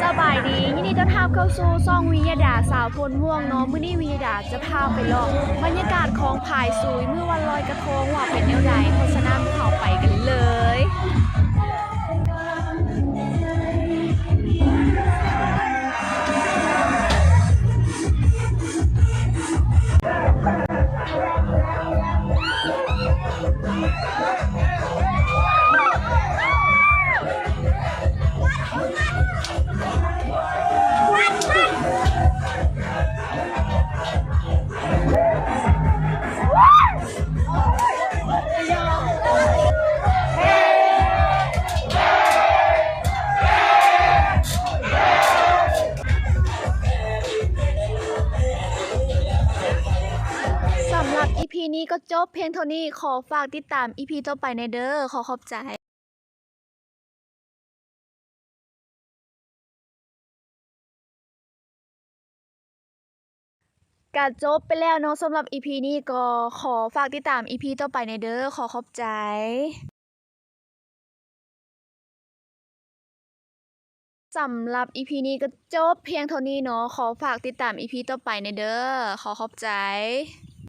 สบายดียินดีต้อนรับเข้าสู่ซ่องวิยดาสาวพลม่วงเนาะมื้อนี้วิยดาจะพาไปลองบรรยากาศของผายสุยเมื่อวันลอยกระทงว่าเป็นแนวใดเพราะฉะนั้นเข้าไปกันเลย EP นี้ก็จบเพียงเท่านี้ขอฝากติดตาม EP ต่อไปในเด้อขอขอบใจกะจบไปแล้วเนาะสำหรับ EP นี้ก็ขอฝากติดตาม EP ต่อไปในเด้อขอขอบใจสำหรับ EP นี้ก็จบเพียงเท่านี้เนาะขอฝากติดตาม EP ต่อไปในเด้อขอขอบใจ